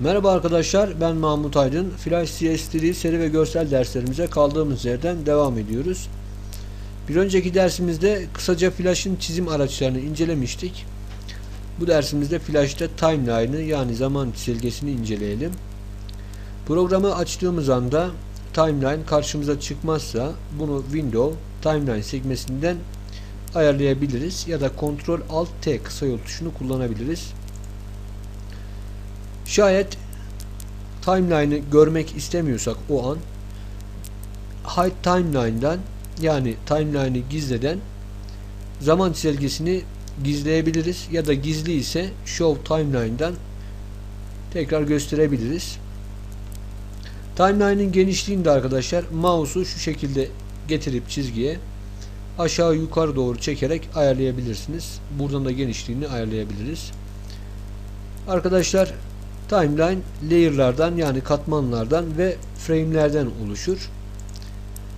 Merhaba arkadaşlar ben Mahmut Aydın. Flash CS3 seri ve görsel derslerimize kaldığımız yerden devam ediyoruz. Bir önceki dersimizde kısaca Flash'ın çizim araçlarını incelemiştik. Bu dersimizde Flash'ta timeline'ı yani zaman çizelgesini inceleyelim. Programı açtığımız anda timeline karşımıza çıkmazsa bunu Window timeline sekmesinden ayarlayabiliriz ya da Ctrl Alt T kısa yol tuşunu kullanabiliriz. Şayet timeline'ı görmek istemiyorsak o an hide timeline'dan yani timeline'ı gizleden zaman çizelgesini gizleyebiliriz ya da gizli ise show timeline'dan tekrar gösterebiliriz. Timeline'ın genişliğinde arkadaşlar mouse'u şu şekilde getirip çizgiye aşağı yukarı doğru çekerek ayarlayabilirsiniz. Buradan da genişliğini ayarlayabiliriz. Arkadaşlar timeline layer'lardan yani katmanlardan ve frame'lerden oluşur.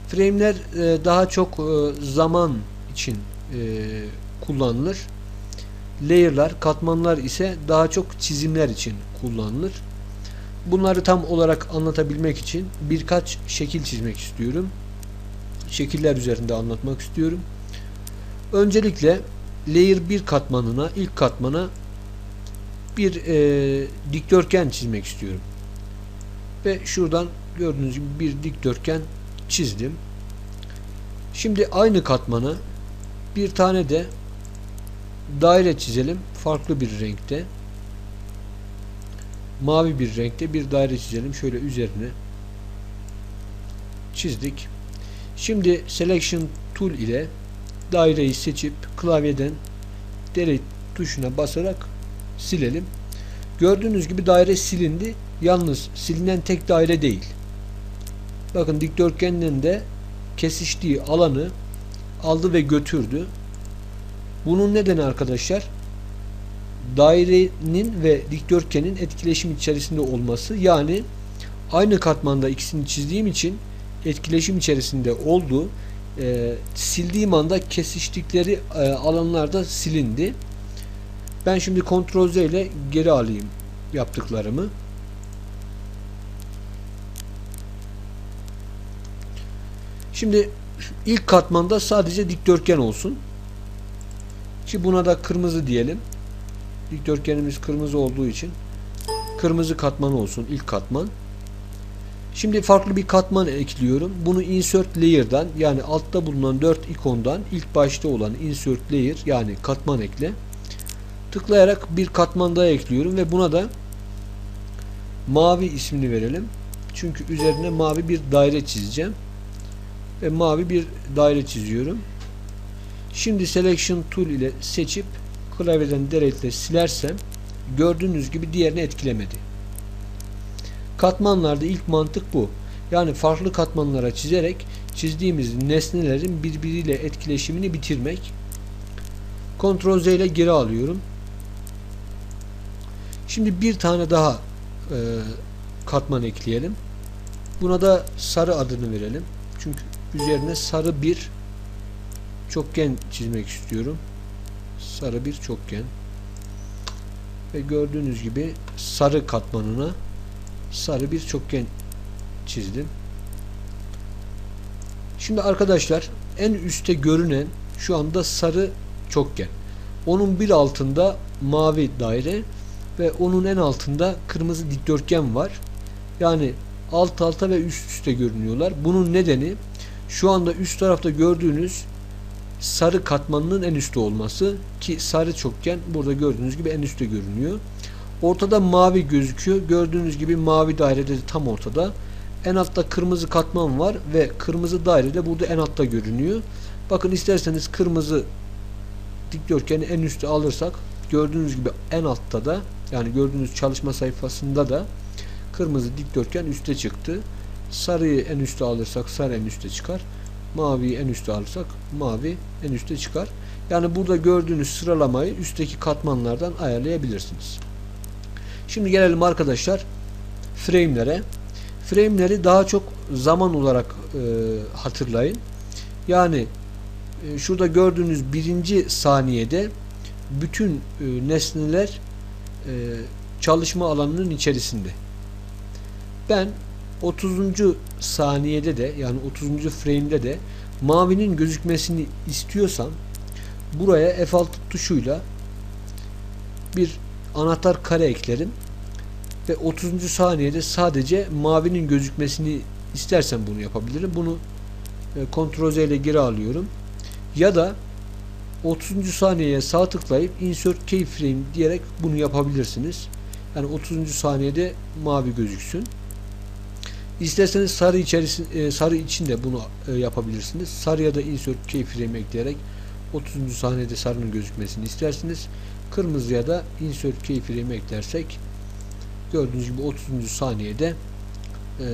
Frame'ler e, daha çok e, zaman için e, kullanılır. Layer'lar, katmanlar ise daha çok çizimler için kullanılır. Bunları tam olarak anlatabilmek için birkaç şekil çizmek istiyorum. Şekiller üzerinde anlatmak istiyorum. Öncelikle layer 1 katmanına, ilk katmana bir e, dikdörtgen çizmek istiyorum. Ve şuradan gördüğünüz gibi bir dikdörtgen çizdim. Şimdi aynı katmana bir tane de daire çizelim. Farklı bir renkte. Mavi bir renkte bir daire çizelim. Şöyle üzerine çizdik. Şimdi Selection Tool ile daireyi seçip klavyeden delete tuşuna basarak silelim. Gördüğünüz gibi daire silindi. Yalnız silinen tek daire değil. Bakın dikdörtgenin de kesiştiği alanı aldı ve götürdü. Bunun nedeni arkadaşlar dairenin ve dikdörtgenin etkileşim içerisinde olması. Yani aynı katmanda ikisini çizdiğim için etkileşim içerisinde oldu. E, sildiğim anda kesiştikleri e, alanlarda silindi. Ben şimdi Ctrl Z ile geri alayım yaptıklarımı. Şimdi ilk katmanda sadece dikdörtgen olsun. Şimdi buna da kırmızı diyelim. Dikdörtgenimiz kırmızı olduğu için kırmızı katman olsun ilk katman. Şimdi farklı bir katman ekliyorum. Bunu insert layer'dan yani altta bulunan 4 ikondan ilk başta olan insert layer yani katman ekle tıklayarak bir katman daha ekliyorum ve buna da mavi ismini verelim. Çünkü üzerine mavi bir daire çizeceğim. Ve mavi bir daire çiziyorum. Şimdi selection tool ile seçip klavyeden delete ile silersem gördüğünüz gibi diğerini etkilemedi. Katmanlarda ilk mantık bu. Yani farklı katmanlara çizerek çizdiğimiz nesnelerin birbiriyle etkileşimini bitirmek. Ctrl Z ile geri alıyorum. Şimdi bir tane daha e, katman ekleyelim. Buna da sarı adını verelim. Çünkü üzerine sarı bir çokgen çizmek istiyorum. Sarı bir çokgen. Ve gördüğünüz gibi sarı katmanına sarı bir çokgen çizdim. Şimdi arkadaşlar en üstte görünen şu anda sarı çokgen. Onun bir altında mavi daire ve onun en altında kırmızı dikdörtgen var. Yani alt alta ve üst üste görünüyorlar. Bunun nedeni şu anda üst tarafta gördüğünüz sarı katmanının en üstte olması ki sarı çokgen burada gördüğünüz gibi en üstte görünüyor. Ortada mavi gözüküyor. Gördüğünüz gibi mavi daire tam ortada. En altta kırmızı katman var ve kırmızı daire de burada en altta görünüyor. Bakın isterseniz kırmızı dikdörtgeni en üstte alırsak gördüğünüz gibi en altta da yani gördüğünüz çalışma sayfasında da kırmızı dikdörtgen üste çıktı. Sarıyı en üste alırsak sarı en üste çıkar. Maviyi en üste alırsak mavi en üste çıkar. Yani burada gördüğünüz sıralamayı üstteki katmanlardan ayarlayabilirsiniz. Şimdi gelelim arkadaşlar frame'lere. Frame'leri daha çok zaman olarak e, hatırlayın. Yani e, şurada gördüğünüz birinci saniyede bütün e, nesneler çalışma alanının içerisinde. Ben 30. saniyede de yani 30. frame'de de mavinin gözükmesini istiyorsam buraya F6 tuşuyla bir anahtar kare eklerim ve 30. saniyede sadece mavinin gözükmesini istersem bunu yapabilirim. Bunu e, Ctrl Z ile geri alıyorum. Ya da 30. saniyeye sağ tıklayıp Insert Keyframe diyerek bunu yapabilirsiniz. Yani 30. saniyede mavi gözüksün. İsterseniz sarı içerisinde sarı için de bunu e, yapabilirsiniz. Sarıya da Insert Keyframe ekleyerek 30. saniyede sarının gözükmesini istersiniz. Kırmızıya da Insert Keyframe eklersek gördüğünüz gibi 30. saniyede e,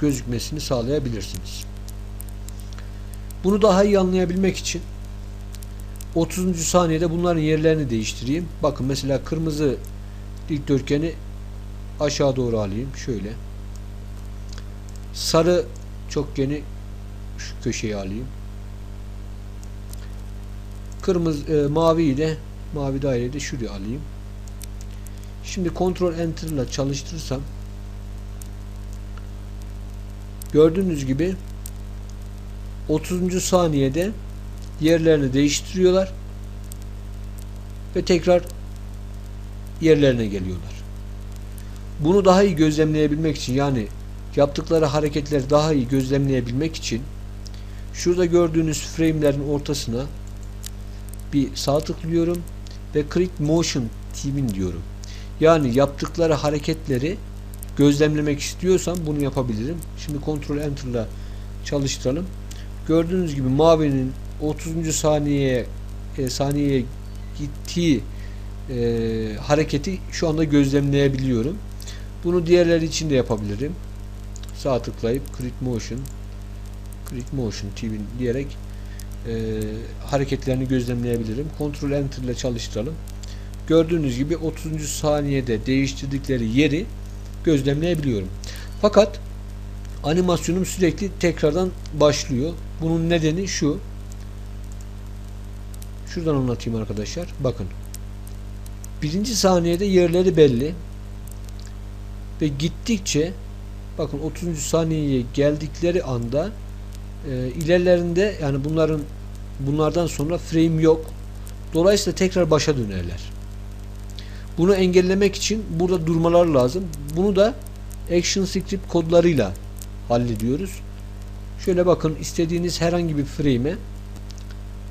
gözükmesini sağlayabilirsiniz. Bunu daha iyi anlayabilmek için 30. saniyede bunların yerlerini değiştireyim. Bakın mesela kırmızı dikdörtgeni aşağı doğru alayım. Şöyle. Sarı çokgeni şu köşeye alayım. Kırmızı e, maviyi de mavi daireyi de şuraya alayım. Şimdi Ctrl Enter ile çalıştırırsam gördüğünüz gibi 30. saniyede yerlerini değiştiriyorlar ve tekrar yerlerine geliyorlar. Bunu daha iyi gözlemleyebilmek için yani yaptıkları hareketleri daha iyi gözlemleyebilmek için şurada gördüğünüz frame'lerin ortasına bir sağ tıklıyorum ve Create Motion Team'in diyorum. Yani yaptıkları hareketleri gözlemlemek istiyorsam bunu yapabilirim. Şimdi Ctrl Enter ile çalıştıralım. Gördüğünüz gibi mavinin 30. saniyeye e, saniyeye gittiği e, hareketi şu anda gözlemleyebiliyorum. Bunu diğerleri için de yapabilirim. Sağ tıklayıp Create Motion Create Motion TV diyerek e, hareketlerini gözlemleyebilirim. Ctrl Enter ile çalıştıralım. Gördüğünüz gibi 30. saniyede değiştirdikleri yeri gözlemleyebiliyorum. Fakat animasyonum sürekli tekrardan başlıyor. Bunun nedeni şu. Şuradan anlatayım arkadaşlar. Bakın. Birinci saniyede yerleri belli. Ve gittikçe bakın 30. saniyeye geldikleri anda e, ilerlerinde yani bunların bunlardan sonra frame yok. Dolayısıyla tekrar başa dönerler. Bunu engellemek için burada durmalar lazım. Bunu da Action Script kodlarıyla hallediyoruz. Şöyle bakın istediğiniz herhangi bir frame'e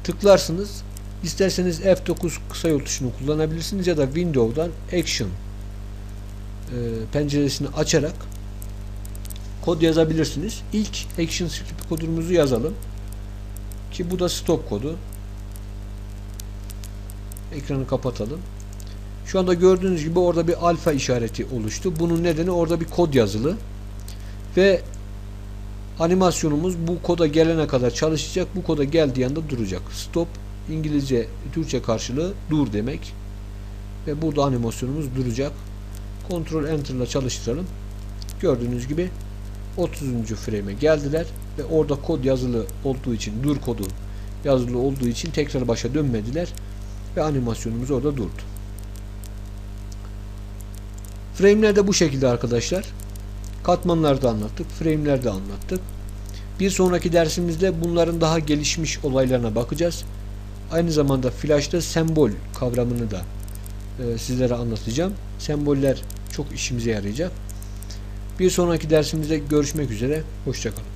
tıklarsınız. İsterseniz F9 kısa yol tuşunu kullanabilirsiniz ya da Windows'dan Action e, penceresini açarak kod yazabilirsiniz. İlk Action Script kodumuzu yazalım. Ki bu da stop kodu. Ekranı kapatalım. Şu anda gördüğünüz gibi orada bir alfa işareti oluştu. Bunun nedeni orada bir kod yazılı. Ve animasyonumuz bu koda gelene kadar çalışacak. Bu koda geldiği anda duracak. Stop İngilizce, Türkçe karşılığı dur demek. Ve burada animasyonumuz duracak. Ctrl Enter ile çalıştıralım. Gördüğünüz gibi 30. frame'e geldiler ve orada kod yazılı olduğu için dur kodu yazılı olduğu için tekrar başa dönmediler ve animasyonumuz orada durdu. Frame'ler de bu şekilde arkadaşlar. Katmanlarda anlattık, frame'lerde anlattık. Bir sonraki dersimizde bunların daha gelişmiş olaylarına bakacağız. Aynı zamanda Flash'ta sembol kavramını da e, sizlere anlatacağım. Semboller çok işimize yarayacak. Bir sonraki dersimizde görüşmek üzere. Hoşçakalın.